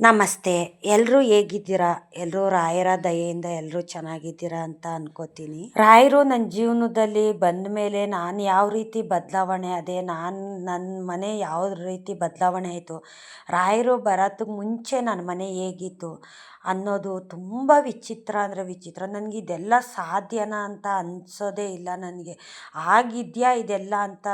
ನಮಸ್ತೆ. ಎಲ್ಲರೂ ಹೇಗಿದ್ದೀರಾ? ಎಲ್ಲರೂ ರಾಯರ ದಯೆಯಿಂದ ಎಲ್ಲರೂ ಚೆನ್ನಾಗಿದ್ದೀರಾ ಅಂತ ಅನ್ಕೋತೀನಿ. ರಾಯರು ನನ್ನ ಜೀವನದಲ್ಲಿ ಬಂದ ಮೇಲೆ ನಾನು ಯಾವ ರೀತಿ ಬದಲಾವಣೆ, ಅದೇ ನಾನು ನನ್ನ ಮನೆ ಯಾವ ರೀತಿ ಬದಲಾವಣೆ ಆಯಿತು? ರಾಯರು ಬರೋದಕ್ಕೆ ಮುಂಚೆ ನನ್ನ ಮನೆ ಹೇಗಿತ್ತು? ಅನ್ನೋದು ತುಂಬ ವಿಚಿತ್ರ ಅಂದರೆ ವಿಚಿತ್ರ. ನನಗೆ ಇದೆಲ್ಲ ಸಾಧ್ಯನಾ ಅಂತ ಅನಿಸೋದೇ ಇಲ್ಲ ನನಗೆ. ಆಗಿದೆಯಾ ಇದೆಲ್ಲ ಅಂತ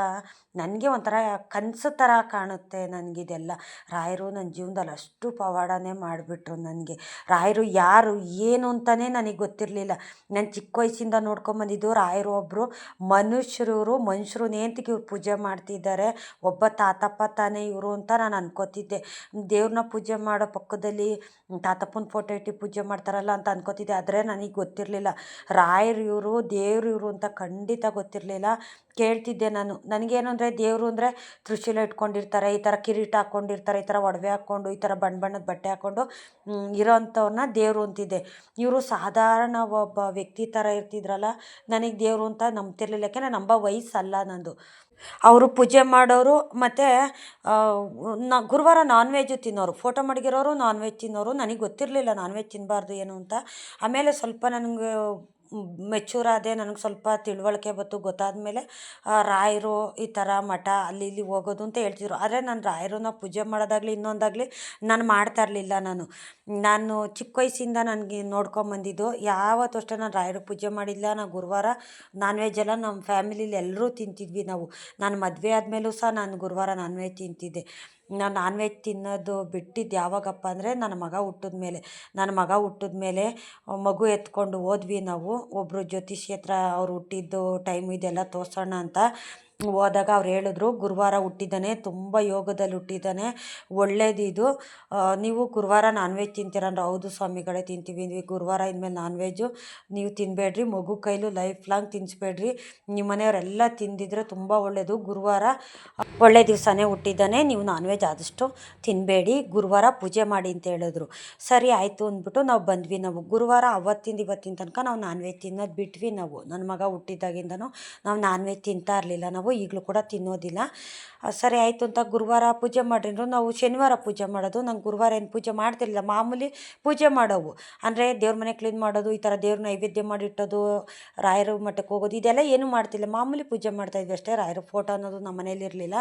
ನನಗೆ ಒಂಥರ ಕನಸು ಥರ ಕಾಣುತ್ತೆ ನನಗಿದೆಲ್ಲ ರಾಯರು ನನ್ನ ಜೀವನದಲ್ಲಿ ಅಷ್ಟು ಪವಾಡನೇ ಮಾಡಿಬಿಟ್ರು ನನಗೆ. ರಾಯರು ಯಾರು, ಏನು ಅಂತಲೇ ನನಗೆ ಗೊತ್ತಿರಲಿಲ್ಲ. ನಾನು ಚಿಕ್ಕ ವಯಸ್ಸಿಂದ ನೋಡ್ಕೊಂಬಂದಿದ್ದು ರಾಯರು ಒಬ್ಬರು ಮನುಷ್ಯರು ಮನುಷ್ಯರು ನೇಂತಿಗೆ ಇವ್ರು ಪೂಜೆ ಮಾಡ್ತಿದ್ದಾರೆ. ಒಬ್ಬ ತಾತಪ್ಪ ತಾನೇ ಇವರು ಅಂತ ನಾನು ಅನ್ಕೋತಿದ್ದೆ. ದೇವ್ರನ್ನ ಪೂಜೆ ಮಾಡೋ ಪಕ್ಕದಲ್ಲಿ ತಾತಪ್ಪನ ಫೋಟೋ ಇಟ್ಟು ಪೂಜೆ ಮಾಡ್ತಾರಲ್ಲ ಅಂತ ಅನ್ಕೋತಿದ್ದೆ. ಆದರೆ ನನಗೆ ಗೊತ್ತಿರಲಿಲ್ಲ. ರಾಯರು ಇವರು, ದೇವ್ರು ಇವರು ಅಂತ ಖಂಡಿತ ಗೊತ್ತಿರಲಿಲ್ಲ. ಕೇಳ್ತಿದ್ದೆ ನಾನು. ನನಗೇನು ಅಂದರೆ ದೇವರು ಅಂದರೆ ತ್ರಿಶೂಲ ಇಟ್ಕೊಂಡಿರ್ತಾರೆ, ಈ ಥರ ಕಿರೀಟ ಹಾಕ್ಕೊಂಡಿರ್ತಾರೆ ಈ ಥರ ಒಡವೆ ಹಾಕ್ಕೊಂಡು ಈ ಥರ ಬಣ್ಣ ಬಣ್ಣದ ಬಟ್ಟೆ ಹಾಕ್ಕೊಂಡು ಇರೋಂಥವ್ರನ್ನ ದೇವರು ಅಂತಿದ್ದೆ. ಇವರು ಸಾಧಾರಣ ಒಬ್ಬ ವ್ಯಕ್ತಿ ಥರ ಇರ್ತಿದ್ರಲ್ಲ, ನನಗೆ ದೇವರು ಅಂತ ನಂಬ್ತಿರ್ಲಿಲ್ಲ. ಯಾಕೆಂದರೆ ನಂಬೋ ವಯಸ್ಸಲ್ಲ ನಂದು. ಅವರು ಪೂಜೆ ಮಾಡೋರು, ಮತ್ತು ನ, ಗುರುವಾರ ನಾನ್ ವೆಜ್ ತಿನ್ನೋರು. ಫೋಟೋ ಮಡಗಿರೋರು ನಾನ್ ವೆಜ್ ತಿನ್ನೋರು. ನನಗೆ ಗೊತ್ತಿರಲಿಲ್ಲ ನಾನ್ ವೆಜ್ ತಿನ್ನಬಾರ್ದು ಏನು ಅಂತ. ಆಮೇಲೆ ಸ್ವಲ್ಪ ನನಗೆ ಮೆಚೂರ್ ಆದೆ ನನಗೆ ಸ್ವಲ್ಪ ತಿಳುವಳಿಕೆ ಬಂತು. ಗೊತ್ತಾದ ಮೇಲೆ ರಾಯರು ಈ ಥರ ಮಠ ಅಲ್ಲಿ ಇಲ್ಲಿ ಹೋಗೋದು ಅಂತ ಹೇಳ್ತಿದ್ರು. ಆದರೆ ನಾನು ರಾಯರನ್ನ ಪೂಜೆ ಮಾಡೋದಾಗಲಿ, ಇನ್ನೊಂದಾಗಲಿ ನಾನು ಮಾಡ್ತಾ ಇರಲಿಲ್ಲ ನಾನು. ನಾನು ಚಿಕ್ಕ ವಯಸ್ಸಿಂದ ನನಗೆ ನೋಡ್ಕೊಂಬಂದಿದ್ದು ಯಾವತ್ತೂ ಅಷ್ಟೇ ನಾನು ರಾಯರ ಪೂಜೆ ಮಾಡಿಲ್ಲ. ನಾನು ಗುರುವಾರ ನಾನ್ ವೆಜ್ ಎಲ್ಲ ನಮ್ಮ ಫ್ಯಾಮಿಲಿಲಿ ಎಲ್ಲರೂ ತಿಂತಿದ್ವಿ ನಾವು. ನಾನು ಮದುವೆ ಆದಮೇಲೂ ಸಹ ನಾನು ಗುರುವಾರ ನಾನ್ ವೆಜ್ ತಿಂತಿದ್ದೆ. ನಾನು ನಾನ್ ವೆಜ್ ತಿನ್ನೋದು ಬಿಟ್ಟಿದ್ದು ಯಾವಾಗಪ್ಪ ಅಂದರೆ ನನ್ನ ಮಗ ಹುಟ್ಟಿದ ಮೇಲೆ. ನನ್ನ ಮಗ ಹುಟ್ಟಿದ ಮೇಲೆ ಮಗು ಎತ್ಕೊಂಡು ಹೋದ್ವಿ ನಾವು. ಒಬ್ಬರು ಜ್ಯೋತಿಷಿ ಹತ್ರ ಅವ್ರು ಹುಟ್ಟಿದ್ದು ಟೈಮ್ ಇದೆಲ್ಲ ತೋರಿಸೋಣ ಅಂತ. ಹೋದಾಗ ಅವ್ರು ಹೇಳಿದ್ರು, ಗುರುವಾರ ಹುಟ್ಟಿದ್ದಾನೆ, ತುಂಬ ಯೋಗದಲ್ಲಿ ಹುಟ್ಟಿದ್ದಾನೆ ಒಳ್ಳೇದಿದು ನೀವು ಗುರುವಾರ ನಾನ್ ವೆಜ್ ತಿಂತೀರ? ಅಂದ್ರೆ. ಹೌದು ಸ್ವಾಮಿಗಳೇ ತಿಂತೀವಿ. ಗುರುವಾರ ಇನ್ಮೇಲೆ ನಾನ್ ವೆಜ್ಜು ನೀವು ತಿನ್ನಬೇಡ್ರಿ ಮಗು ಕೈಲೂ ಲೈಫ್ ಲಾಂಗ್ ತಿನ್ನಿಸ್ಬೇಡ್ರಿ ನಿಮ್ಮ ಮನೆಯವರೆಲ್ಲ ತಿಂದಿದ್ರೆ ತುಂಬ ಒಳ್ಳೆಯದು ಗುರುವಾರ, ಒಳ್ಳೆ ದಿವಸನೇ ಹುಟ್ಟಿದ್ದಾನೆ. ನೀವು ನಾನ್ ವೆಜ್ ಆದಷ್ಟು ತಿನ್ನಬೇಡಿ ಗುರುವಾರ ಪೂಜೆ ಮಾಡಿ ಅಂತ ಹೇಳಿದ್ರು. ಸರಿ, ಆಯಿತು ಅಂದ್ಬಿಟ್ಟು ನಾವು ಬಂದ್ವಿ ನಾವು. ಗುರುವಾರ ಅವತ್ತಿಂದ ಇವತ್ತಿನ ತನಕ ನಾವು ನಾನ್ ವೆಜ್ ತಿನ್ನೋದು ಬಿಟ್ವಿ ನಾವು. ನನ್ನ ಮಗ ಹುಟ್ಟಿದಾಗಿಂದನೂ ನಾವು ನಾನ್ ವೆಜ್ ತಿಂತಾ ಇರಲಿಲ್ಲ. ನಾವು ಈಗಲೂ ಕೂಡ ತಿನ್ನೋದಿಲ್ಲ. ಸರಿ ಆಯಿತು ಅಂತ ಗುರುವಾರ ಪೂಜೆ ಮಾಡಿದ್ರು ನಾವು ಶನಿವಾರ ಪೂಜೆ ಮಾಡೋದು. ನಂಗೆ ಗುರುವಾರ ಏನು ಪೂಜೆ ಮಾಡ್ತಿರಲಿಲ್ಲ. ಮಾಮೂಲಿ ಪೂಜೆ ಮಾಡೋವು. ಅಂದರೆ ದೇವ್ರ ಮನೆ ಕ್ಲೀನ್ ಮಾಡೋದು, ಈ ಥರ ದೇವ್ರ ನೈವೇದ್ಯ ಮಾಡಿಟ್ಟೋದು, ರಾಯರ ಮಠಕ್ಕೆ ಹೋಗೋದು, ಇದೆಲ್ಲ ಏನೂ ಮಾಡ್ತಿಲ್ಲ. ಮಾಮೂಲಿ ಪೂಜೆ ಮಾಡ್ತಾಯಿದ್ವಿ ಅಷ್ಟೇ. ರಾಯರ ಫೋಟೋ ಅನ್ನೋದು ನಮ್ಮ ಮನೇಲಿ ಇರಲಿಲ್ಲ.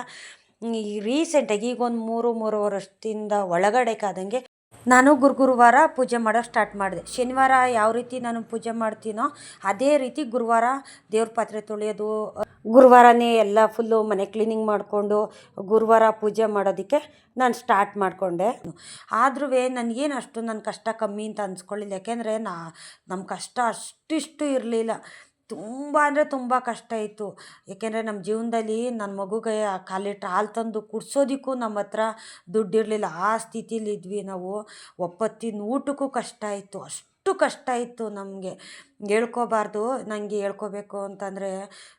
ಈ ರೀಸೆಂಟಾಗಿ ಈಗ ಒಂದು ಮೂರು ಮೂರುವರೆ ವರ್ಷದಿಂದ ಒಳಗಡೆ ಕಾದಂಗೆ ನಾನು ಗುರು ಗುರುವಾರ ಪೂಜೆ ಮಾಡೋಕ್ಕೆ ಸ್ಟಾರ್ಟ್ ಮಾಡಿದೆ. ಶನಿವಾರ ಯಾವ ರೀತಿ ನಾನು ಪೂಜೆ ಮಾಡ್ತೀನೋ, ಅದೇ ರೀತಿ ಗುರುವಾರ ದೇವ್ರ ಪಾತ್ರೆ ತೊಳೆಯೋದು ಗುರುವಾರನೇ ಎಲ್ಲ ಫುಲ್ಲು ಮನೆ ಕ್ಲೀನಿಂಗ್ ಮಾಡಿಕೊಂಡು ಗುರುವಾರ ಪೂಜೆ ಮಾಡೋದಕ್ಕೆ ನಾನು ಸ್ಟಾರ್ಟ್ ಮಾಡಿಕೊಂಡೆ. ಆದ್ರೂ ನನಗೇನು ಅಷ್ಟು ನನ್ನ ಕಷ್ಟ ಕಮ್ಮಿ ಅಂತ ಅನ್ಸ್ಕೊಳ್ಳಿಲ್ಲ. ಯಾಕೆಂದರೆ ನಾ ನಮ್ಮ ಕಷ್ಟ ಅಷ್ಟಿಷ್ಟು ಇರಲಿಲ್ಲ. ತುಂಬ ಅಂದರೆ ತುಂಬ ಕಷ್ಟ ಇತ್ತು. ಏಕೆಂದರೆ ನಮ್ಮ ಜೀವನದಲ್ಲಿ ನನ್ನ ಮಗುಗೆ ಕಾಲಿಟ್ಟು ಹಾಲು ತಂದು ಕುಡ್ಸೋದಕ್ಕೂ ನಮ್ಮ ಹತ್ರ ದುಡ್ಡಿರಲಿಲ್ಲ. ಆ ಸ್ಥಿತಿಲಿದ್ವಿ ನಾವು. ಒಪ್ಪತ್ತಿನ ಊಟಕ್ಕೂ ಕಷ್ಟ ಇತ್ತು. ಅಷ್ಟು ಕಷ್ಟ ಇತ್ತು ನಮಗೆ. ಹೇಳ್ಕೋಬಾರ್ದು ನನಗೆ ಹೇಳ್ಕೋಬೇಕು ಅಂತಂದರೆ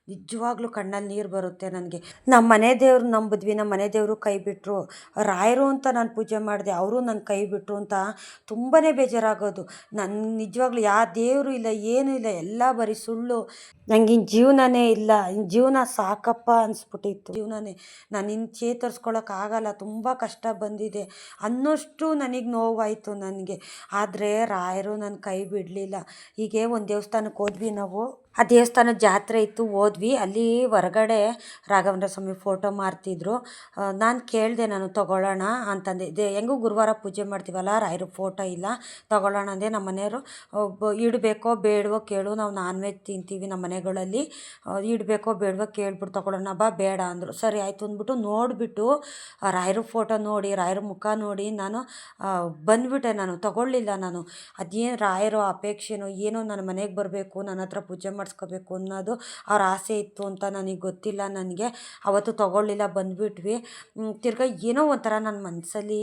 ನಿಜವಾಗ್ಲೂ ಕಣ್ಣಲ್ಲಿ ನೀರು ಬರುತ್ತೆ ನನಗೆ. ನಮ್ಮ ಮನೆ ದೇವ್ರು ನಂಬಿದ್ವಿ ನಮ್ಮ ಮನೆ ದೇವರು ಕೈ ಬಿಟ್ಟರು ರಾಯರು ಅಂತ ನಾನು ಪೂಜೆ ಮಾಡಿದೆ, ಅವರು ನನ್ನ ಕೈ ಬಿಟ್ಟರು ಅಂತ ತುಂಬಾ ಬೇಜಾರಾಗೋದು. ನನ್ನ ನಿಜವಾಗ್ಲೂ ಯಾವ ದೇವರು ಇಲ್ಲ, ಏನೂ ಇಲ್ಲ, ಎಲ್ಲ ಬರೀ ಸುಳ್ಳು. ನನಗೆ ಇನ್ನು ಜೀವನನೇ ಇಲ್ಲ ಇನ್ನು ಜೀವನ ಸಾಕಪ್ಪ ಅನಿಸ್ಬಿಟ್ಟಿತ್ತು. ಜೀವನನೇ. ನಾನು ಇನ್ನು ಚೇತರಿಸ್ಕೊಳಕ್ಕಾಗಲ್ಲ ತುಂಬ ಕಷ್ಟ ಬಂದಿದೆ ಅನ್ನೋಷ್ಟು ನನಗೆ ನೋವಾಯಿತು ನನಗೆ. ಆದರೆ ರಾಯರು ನನ್ನ ಕೈ ಬಿಡಲಿಲ್ಲ. ಹೀಗೆ ಒಂದು ದೇವಸ್ಥಾನಕ್ಕೆ ಹೋದ್ವಿ ನಾವು. ಆ ದೇವಸ್ಥಾನದ ಜಾತ್ರೆ ಇತ್ತು, ಹೋದ್ವಿ. ಅಲ್ಲಿ ಹೊರಗಡೆ ರಾಘವೇಂದ್ರ ಸ್ವಾಮಿ ಫೋಟೋ ಮಾರ್ತಿದ್ರು ನಾನು ಕೇಳಿದೆ ನಾನು, ತೊಗೊಳ್ಳೋಣ ಅಂತಂದೆ. ದೇ, ಹೆಂಗೂ ಗುರುವಾರ ಪೂಜೆ ಮಾಡ್ತೀವಲ್ಲ, ರಾಯರ ಫೋಟೋ ಇಲ್ಲ. ತೊಗೊಳ್ಳೋಣ ಅಂದೆ ನಮ್ಮ ಮನೆಯವರು. ಇಡಬೇಕೋ, ಬೇಡವೋ ಕೇಳು. ನಾವು ನಾನ್ ವೆಜ್ ತಿಂತೀವಿ ನಮ್ಮ ಮನೆಗಳಲ್ಲಿ. ಇಡಬೇಕೋ, ಬೇಡವೋ ಕೇಳ್ಬಿಟ್ಟು ತೊಗೊಳ್ಳೋಣ, ಬಾ, ಬೇಡ ಅಂದರು. ಸರಿ, ಆಯಿತು ಅಂದ್ಬಿಟ್ಟು ನೋಡಿಬಿಟ್ಟು ರಾಯರ ಫೋಟೋ ನೋಡಿ, ರಾಯರ ಮುಖ ನೋಡಿ ನಾನು ಬಂದುಬಿಟ್ಟೆ ನಾನು. ತೊಗೊಳ್ಳಿಲ್ಲ ನಾನು. ಅದೇನು ರಾಯರೋ ಅಪೇಕ್ಷೆನೋ ಏನೋ ನನ್ನ ಮನೆಗೆ ಬರಬೇಕು, ನನ್ನ ಹತ್ರ ಪೂಜೆ ಮಾಡಿಸ್ಕೋಬೇಕು ಅನ್ನೋದು ಅವ್ರ ಆಸೆ ಇತ್ತು ಅಂತ ನನಗೆ ಗೊತ್ತಿಲ್ಲ. ನನಗೆ ಅವತ್ತು ತೊಗೊಳ್ಳಿಲ್ಲ ಬಂದುಬಿಟ್ವಿ. ತಿರ್ಗ ಏನೋ ಒಂಥರ ನನ್ನ ಮನಸ್ಸಲ್ಲಿ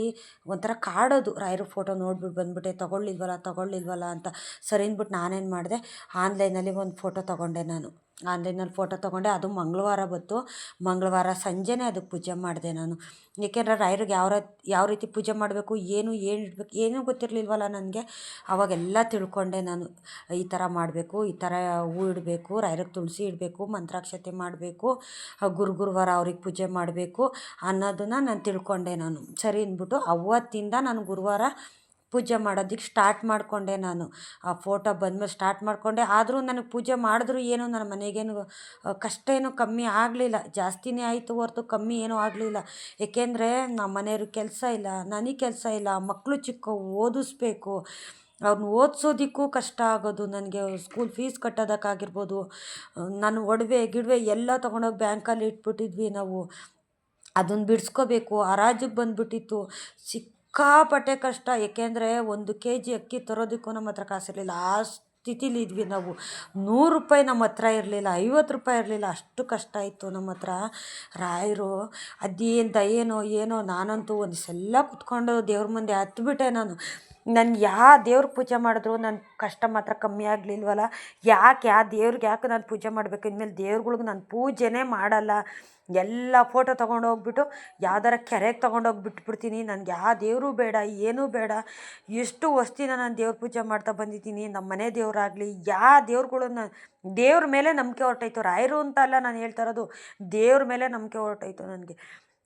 ಒಂಥರ ಕಾಡೋದು. ರಾಯರ ಫೋಟೋ ನೋಡ್ಬಿಟ್ಟು ಬಂದುಬಿಟ್ಟೆ, ತೊಗೊಳ್ಳಿಲ್ವಲ್ಲ ತೊಗೊಳ್ಳಿಲ್ವಲ್ಲ ಅಂತ. ಸರಿ ಅಂದ್ಬಿಟ್ಟು ನಾನೇನು ಮಾಡಿದೆ, ಆನ್ಲೈನಲ್ಲಿ ಒಂದು ಫೋಟೋ ತೊಗೊಂಡೆ ನಾನು. ಆನ್ಲೈನಲ್ಲಿ ಫೋಟೋ ತೊಗೊಂಡೆ. ಅದು ಮಂಗಳವಾರ ಬಂತು. ಮಂಗಳವಾರ ಸಂಜೆನೇ ಅದಕ್ಕೆ ಪೂಜೆ ಮಾಡಿದೆ ನಾನು. ಏಕೆಂದರೆ ರಾಯರಿಗೆ ಯಾವ ಯಾವ ರೀತಿ ಪೂಜೆ ಮಾಡಬೇಕು, ಏನು ಏನು ಇಡಬೇಕು, ಏನೂ ಗೊತ್ತಿರಲಿಲ್ವಲ್ಲ ನನಗೆ. ಅವಾಗೆಲ್ಲ ತಿಳ್ಕೊಂಡೆ ನಾನು. ಈ ಥರ ಮಾಡಬೇಕು, ಈ ಥರ ಹೂ ಇಡಬೇಕು, ರಾಯರಿಗೆ ತುಳಸಿ ಇಡಬೇಕು, ಮಂತ್ರಾಕ್ಷತೆ ಮಾಡಬೇಕು, ಗುರು ಗುರುವಾರ ಅವ್ರಿಗೆ ಪೂಜೆ ಮಾಡಬೇಕು ಅನ್ನೋದನ್ನು ನಾನು ತಿಳ್ಕೊಂಡೆ ನಾನು. ಸರಿ ಅಂದ್ಬಿಟ್ಟು ಅವತ್ತಿಂದ ನಾನು ಗುರುವಾರ ಪೂಜೆ ಮಾಡೋದಕ್ಕೆ ಸ್ಟಾರ್ಟ್ ಮಾಡಿಕೊಂಡೆ ನಾನು. ಆ ಫೋಟೋ ಬಂದಮೇಲೆ ಸ್ಟಾರ್ಟ್ ಮಾಡಿಕೊಂಡೆ. ಆದರೂ ನನಗೆ ಪೂಜೆ ಮಾಡಿದ್ರು ಏನು ನನ್ನ ಮನೆಗೇನು ಕಷ್ಟ ಏನು ಕಮ್ಮಿ ಆಗಲಿಲ್ಲ. ಜಾಸ್ತಿನೇ ಆಯಿತು ಹೊರತು ಕಮ್ಮಿ ಏನೂ ಆಗಲಿಲ್ಲ. ಏಕೆಂದರೆ ನಮ್ಮ ಮನೆಯವ್ರಿಗೆ ಕೆಲಸ ಇಲ್ಲ, ನನಗೆ ಕೆಲಸ ಇಲ್ಲ. ಮಕ್ಕಳು ಚಿಕ್ಕ, ಓದಿಸ್ಬೇಕು. ಅವ್ರನ್ನ ಓದಿಸೋದಕ್ಕೂ ಕಷ್ಟ ಆಗೋದು. ನನಗೆ ಸ್ಕೂಲ್ ಫೀಸ್ ಕಟ್ಟೋದಕ್ಕಾಗಿರ್ಬೋದು. ನಾನು ಒಡವೆ, ಗಿಡವೆ ಎಲ್ಲ ತೊಗೊಂಡೋಗಿ ಬ್ಯಾಂಕಲ್ಲಿ ಇಟ್ಬಿಟ್ಟಿದ್ವಿ ನಾವು. ಅದನ್ನು ಬಿಡಿಸ್ಕೋಬೇಕು. ಹರಾಜಿಗೆ ಬಂದುಬಿಟ್ಟಿತ್ತು. ಸಿಕ್ಕಾಪಟ್ಟೆ ಕಷ್ಟ. ಏಕೆಂದರೆ ಒಂದು ಕೆ ಜಿ ಅಕ್ಕಿ ತರೋದಕ್ಕೂ ನಮ್ಮ ಹತ್ರ ಕಾಸಿರಲಿಲ್ಲ. ಆ ಸ್ಥಿತಿಲಿ ಇದ್ವಿ ನಾವು. ನೂರು ರೂಪಾಯಿ ನಮ್ಮ ಹತ್ರ ಇರಲಿಲ್ಲ. ಐವತ್ತು ರೂಪಾಯಿ ಇರಲಿಲ್ಲ. ಅಷ್ಟು ಕಷ್ಟ ಇತ್ತು ನಮ್ಮ ಹತ್ರ. ರಾಯರು ಅದೇನು ದಯೇನೋ ಏನೋ, ನಾನಂತೂ ಒಂದು ಸಲ ಕುತ್ಕೊಂಡು ದೇವ್ರ ಮುಂದೆ ಹತ್ಬಿಟ್ಟೆ ನಾನು. ನಾನು ಯಾ ದೇವ್ರಿಗೆ ಪೂಜೆ ಮಾಡಿದ್ರು ನನ್ನ ಕಷ್ಟ ಮಾತ್ರ ಕಮ್ಮಿ ಆಗಲಿಲ್ವಲ್ಲ ಯಾಕೆ ಯಾವ ದೇವ್ರಿಗೆ ಯಾಕೆ ನಾನು ಪೂಜೆ ಮಾಡಬೇಕು? ಇನ್ಮೇಲೆ ದೇವ್ರುಗಳ್ಗೆ ನಾನು ಪೂಜೆನೇ ಮಾಡಲ್ಲ. ಎಲ್ಲ ಫೋಟೋ ತೊಗೊಂಡೋಗ್ಬಿಟ್ಟು ಯಾವ್ದಾರ ಕೆರೆಗೆ ತೊಗೊಂಡೋಗಿ ಬಿಟ್ಬಿಡ್ತೀನಿ. ನನಗೆ ಯಾವ ದೇವರು ಬೇಡ, ಏನೂ ಬೇಡ. ಎಷ್ಟು ವಸ್ತಿನ ನಾನು ದೇವ್ರ ಪೂಜೆ ಮಾಡ್ತಾ ಬಂದಿದ್ದೀನಿ. ನಮ್ಮ ಮನೆ ದೇವರಾಗಲಿ ಯಾವ ದೇವ್ರುಗಳನ್ನ ದೇವ್ರ ಮೇಲೆ ನಂಬಿಕೆ ಹೊರಟೋಯ್ತು. ರಾಯರು ಅಂತ ಅಲ್ಲ ನಾನು ಹೇಳ್ತಾ ಇರೋದು. ದೇವ್ರ ಮೇಲೆ ನಂಬಿಕೆ ಹೊರಟೋಯ್ತು ನನಗೆ.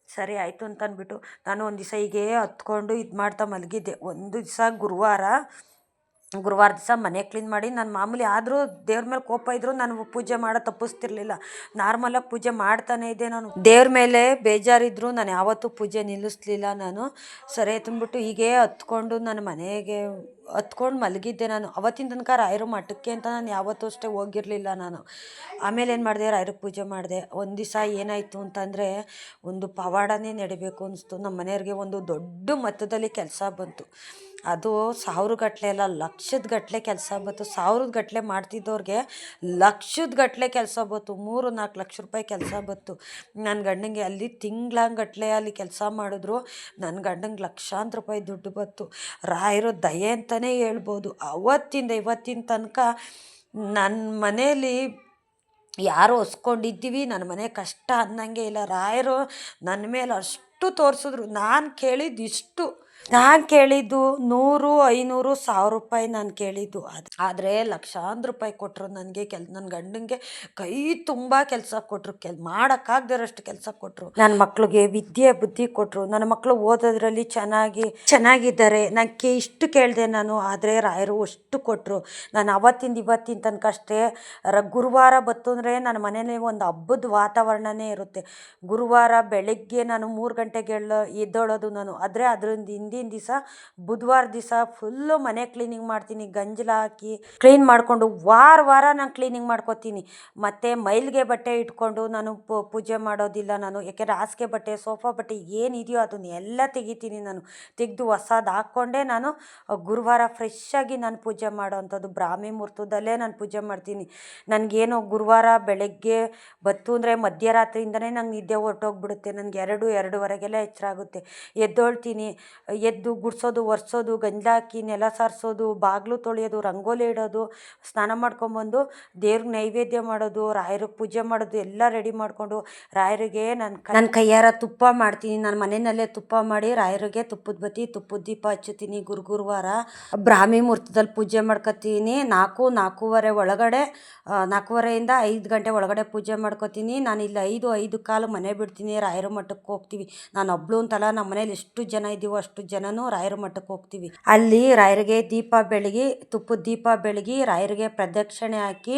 ಸರಿ, ಆಯಿತು ಅಂತ ಅಂದ್ಬಿಟ್ಟು ನಾನು ಒಂದು ದಿವಸ ಹೀಗೆ ಹತ್ಕೊಂಡು ಇದು ಮಾಡ್ತಾ ಮಲಗಿದ್ದೆ. ಒಂದು ದಿವಸ ಗುರುವಾರ ಗುರುವಾರ ದಿವಸ ಮನೆ ಕ್ಲೀನ್ ಮಾಡಿ, ನಾನು ಮಾಮೂಲಿ ಆದರೂ ದೇವ್ರ ಮೇಲೆ ಕೋಪ ಇದ್ದರೂ ನಾನು ಪೂಜೆ ಮಾಡೋ ತಪ್ಪಿಸ್ತಿರ್ಲಿಲ್ಲ. ನಾರ್ಮಲಾಗಿ ಪೂಜೆ ಮಾಡ್ತಾನೆ ಇದ್ದೆ ನಾನು. ದೇವ್ರ ಮೇಲೆ ಬೇಜಾರಿದ್ದರೂ ನಾನು ಯಾವತ್ತೂ ಪೂಜೆ ನಿಲ್ಲಿಸ್ಲಿಲ್ಲ ನಾನು. ಸರಿ ತುಂಬಿಟ್ಟು ಹೀಗೆ ಹತ್ಕೊಂಡು ನಾನು ಮನೆಗೆ ಹತ್ಕೊಂಡು ಮಲಗಿದ್ದೆ ನಾನು. ಅವತ್ತಿನ ತನಕ ರಾಯರು ಮಠಕ್ಕೆ ಅಂತ ನಾನು ಯಾವತ್ತೂ ಅಷ್ಟೇ ಹೋಗಿರಲಿಲ್ಲ ನಾನು. ಆಮೇಲೆ ಏನು ಮಾಡಿದೆ, ರಾಯರು ಪೂಜೆ ಮಾಡಿದೆ. ಒಂದು ದಿವಸ ಏನಾಯಿತು ಅಂತಂದರೆ, ಒಂದು ಪವಾಡನೇ ನಡಿಬೇಕು ಅನಿಸ್ತು. ನಮ್ಮ ಮನೆಯವ್ರಿಗೆ ಒಂದು ದೊಡ್ಡ ಮೊತ್ತದಲ್ಲಿ ಕೆಲಸ ಬಂತು. ಅದು ಸಾವಿರ ಗಟ್ಟಲೆ ಅಲ್ಲ, ಲಕ್ಷದ ಗಟ್ಟಲೆ ಕೆಲಸ ಬಂತು. ಸಾವಿರದ ಗಟ್ಟಲೆ ಮಾಡ್ತಿದ್ದವ್ರಿಗೆ ಲಕ್ಷದ ಗಟ್ಟಲೆ ಕೆಲಸ ಬಂತು. ಮೂರು ನಾಲ್ಕು ಲಕ್ಷ ರೂಪಾಯಿ ಕೆಲಸ ಬಂತು. ನನ್ನ ಗಂಡಂಗೆ ಅಲ್ಲಿ ತಿಂಗ್ಳಂಗಟ್ಲೆ ಅಲ್ಲಿ ಕೆಲಸ ಮಾಡಿದ್ರು. ನನ್ನ ಗಂಡಂಗೆ ಲಕ್ಷಾಂತರ ರೂಪಾಯಿ ದುಡ್ಡು ಬಂತು. ರಾಯರು ದಯೆ ಅಂತಲೇ ಹೇಳ್ಬೋದು. ಅವತ್ತಿಂದ ಇವತ್ತಿನ ತನಕ ನನ್ನ ಮನೇಲಿ ಯಾರು ಹೊಸ್ಕೊಂಡಿದ್ದೀವಿ ನನ್ನ ಮನೆ ಕಷ್ಟ ಅನ್ನಂಗೆ ಇಲ್ಲ. ರಾಯರು ನನ್ನ ಮೇಲೆ ಅಷ್ಟು ತೋರಿಸಿದ್ರು. ನಾನು ಕೇಳಿದ್ದು ಇಷ್ಟು. ನಾನು ಕೇಳಿದ್ದು ನೂರು, ಐನೂರು ಸಾವಿರ ರೂಪಾಯಿ ನಾನು ಕೇಳಿದ್ದು. ಅದು ಆದರೆ ಲಕ್ಷಾಂತರ ರೂಪಾಯಿ ಕೊಟ್ಟರು ನನಗೆ ಕೆಲ್ ನನ್ನ ಗಂಡನಿಗೆ ಕೈ ತುಂಬ ಕೆಲಸ ಕೊಟ್ಟರು ಕೆಲ್, ಮಾಡೋಕ್ಕಾಗ್ದಿರೋಷ್ಟು ಕೆಲಸ ಕೊಟ್ಟರು ನನ್ನ ಮಕ್ಳಿಗೆ ವಿದ್ಯೆ, ಬುದ್ಧಿ ಕೊಟ್ಟರು ನನ್ನ ಮಕ್ಕಳು ಓದೋದ್ರಲ್ಲಿ ಚೆನ್ನಾಗಿ, ಚೆನ್ನಾಗಿದ್ದಾರೆ. ನನಗೆ ಇಷ್ಟು ಕೇಳಿದೆ ನಾನು, ಆದರೆ ರಾಯರು ಅಷ್ಟು ಕೊಟ್ಟರು ನಾನು ಅವತ್ತಿಂದ ಇವತ್ತಿನ ತನಕ ಅಷ್ಟೇ, ರ, ಗುರುವಾರ ಬತ್ತು ಅಂದರೆ ನನ್ನ ಮನೇಲಿ ಒಂದು ಹಬ್ಬದ ವಾತಾವರಣನೇ ಇರುತ್ತೆ. ಗುರುವಾರ ಬೆಳಗ್ಗೆ ನಾನು ಮೂರು ಗಂಟೆಗೆ ಎದ್ದೋಳೋದು ನಾನು. ಆದರೆ ಅದರಿಂದ ಹಿಂದಿನ ದಿವಸ, ಬುಧವಾರ ದಿವಸ ಫುಲ್ಲು ಮನೆ ಕ್ಲೀನಿಂಗ್ ಮಾಡ್ತೀನಿ, ಗಂಜಲ ಹಾಕಿ ಕ್ಲೀನ್ ಮಾಡಿಕೊಂಡು ವಾರ ವಾರ ನಾನು ಕ್ಲೀನಿಂಗ್ ಮಾಡ್ಕೊತೀನಿ. ಮತ್ತು ಮೈಲಿಗೆ ಬಟ್ಟೆ ಇಟ್ಕೊಂಡು ನಾನು ಪೂಜೆ ಮಾಡೋದಿಲ್ಲ ನಾನು. ಯಾಕೆಂದರೆ ಹಾಸಿಗೆ ಬಟ್ಟೆ, ಸೋಫಾ ಬಟ್ಟೆ ಏನಿದೆಯೋ ಅದನ್ನ ಎಲ್ಲ ತೆಗಿತೀನಿ ನಾನು. ತೆಗೆದು ಹೊಸದು ಹಾಕ್ಕೊಂಡೇ ನಾನು, ಗುರುವಾರ ಫ್ರೆಶ್ ಆಗಿ ನಾನು ಪೂಜೆ ಮಾಡೋವಂಥದ್ದು ಬ್ರಾಹ್ಮಿ ಮುಹೂರ್ತದಲ್ಲೇ ನಾನು ಪೂಜೆ ಮಾಡ್ತೀನಿ. ನನಗೇನು ಗುರುವಾರ ಬೆಳಗ್ಗೆ ಬತ್ತು ಅಂದರೆ ಮಧ್ಯರಾತ್ರಿಯಿಂದನೇ ನಂಗೆ ನಿದ್ದೆ ಹೊರಟೋಗ್ಬಿಡುತ್ತೆ. ನನಗೆ ಎರಡು, ಎರಡುವರೆಗೆಲ್ಲ ಎಚ್ಚರ ಆಗುತ್ತೆ ಎದ್ದೊಳ್ತೀನಿ. ಎದ್ದು ಗುಡಿಸೋದು, ಒರೆಸೋದು ಗಂಜಲ ಹಾಕಿ ನೆಲ ಸಾರಿಸೋದು, ಬಾಗಿಲು ತೊಳೆಯೋದು, ರಂಗೋಲಿ ಇಡೋದು, ಸ್ನಾನ ಮಾಡ್ಕೊಂಬಂದು ದೇವ್ರಿಗೆ ನೈವೇದ್ಯ ಮಾಡೋದು, ರಾಯರಿಗೆ ಪೂಜೆ ಮಾಡೋದು, ಎಲ್ಲ ರೆಡಿ ಮಾಡಿಕೊಂಡು ರಾಯರಿಗೆ ನನ್ನ ನನ್ನ ಕೈಯಾರ ತುಪ್ಪ ಮಾಡ್ತೀನಿ. ನಾನು ಮನೆಯಲ್ಲೇ ತುಪ್ಪ ಮಾಡಿ ರಾಯರಿಗೆ ತುಪ್ಪದ ಬತ್ತಿ, ತುಪ್ಪದ ದೀಪ ಹಚ್ಚುತ್ತೀನಿ. ಗುರು ಗುರುವಾರ ಬ್ರಾಹ್ಮಿ ಮುಹೂರ್ತದಲ್ಲಿ ಪೂಜೆ ಮಾಡ್ಕೊತೀನಿ. ನಾಲ್ಕು, ನಾಲ್ಕೂವರೆ ಒಳಗಡೆ ನಾಲ್ಕೂವರೆಯಿಂದ ಐದು ಗಂಟೆ ಒಳಗಡೆ ಪೂಜೆ ಮಾಡ್ಕೊತೀನಿ. ನಾನು ಇಲ್ಲಿ ಐದು ಐದು ಕಾಲು ಮನೆ ಬಿಡ್ತೀನಿ. ರಾಯರ ಮಠಕ್ಕೆ ಹೋಗ್ತೀವಿ. ನಾನು ಒಬ್ಳು ಅಂತಲ್ಲ ನಮ್ಮ ಮನೇಲಿ ಎಷ್ಟು ಜನ ಇದ್ದೀವೋ ಅಷ್ಟು ಜನನೂ ರಾಯರ ಮಠಕ್ಕೆ ಹೋಗ್ತೀವಿ. ಅಲ್ಲಿ ರಾಯರಿಗೆ ದೀಪ ಬೆಳಗಿ ತುಪ್ಪದ ದೀಪ ಬೆಳಗಿ ರಾಯರಿಗೆ ಪ್ರದಕ್ಷಿಣೆ ಹಾಕಿ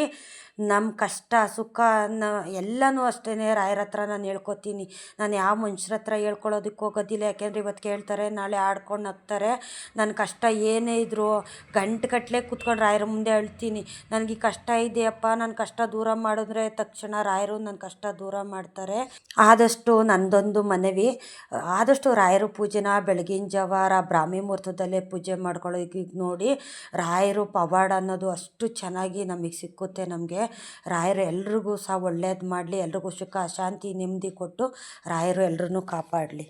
ನಮ್ಮ ಕಷ್ಟ, ಸುಖ, ನ ಎಲ್ಲನೂ ಅಷ್ಟೇ ರಾಯರ ಹತ್ರ ನಾನು ಹೇಳ್ಕೊತೀನಿ. ನಾನು ಯಾವ ಮನುಷ್ಯರ ಹತ್ರ ಹೇಳ್ಕೊಳ್ಳೋದಕ್ಕೆ ಹೋಗೋದಿಲ್ಲ. ಯಾಕೆಂದರೆ ಇವತ್ತು ಕೇಳ್ತಾರೆ, ನಾಳೆ ಆಡ್ಕೊಂಡು ಹೋಗ್ತಾರೆ. ನನ್ನ ಕಷ್ಟ ಏನೇ ಇದ್ದರೂ ಗಂಟೆಗಟ್ಲೆ ಕೂತ್ಕೊಂಡು ರಾಯರ ಮುಂದೆ ಅಳ್ತೀನಿ. ನನಗೆ ಕಷ್ಟ ಇದೆಯಪ್ಪ ನನ್ನ ಕಷ್ಟ ದೂರ ಮಾಡಿದ್ರೆ ತಕ್ಷಣ ರಾಯರು ನನ್ನ ಕಷ್ಟ ದೂರ ಮಾಡ್ತಾರೆ. ಆದಷ್ಟು ನಂದೊಂದು ಮನವಿ, ಆದಷ್ಟು ರಾಯರು ಪೂಜೆನ ಬೆಳಗಿನ ಜವಾರ ಬ್ರಾಹ್ಮಿ ಮುಹೂರ್ತದಲ್ಲೇ ಪೂಜೆ ಮಾಡ್ಕೊಳ್ಳೋಕೆ ನೋಡಿ ರಾಯರು ಪವಾಡ ಅನ್ನೋದು ಅಷ್ಟು ಚೆನ್ನಾಗಿ ನಮಗೆ ಸಿಕ್ಕುತ್ತೆ ನಮಗೆ. ರಾಯರು ಎಲ್ರಿಗೂ ಸಹ ಒಳ್ಳೇದು ಮಾಡಲಿ ಎಲ್ರಿಗೂ ಸುಖ ಶಾಂತಿ ನೆಮ್ಮದಿ ಕೊಟ್ಟು ರಾಯರು ಎಲ್ರನ್ನೂ ಕಾಪಾಡಲಿ.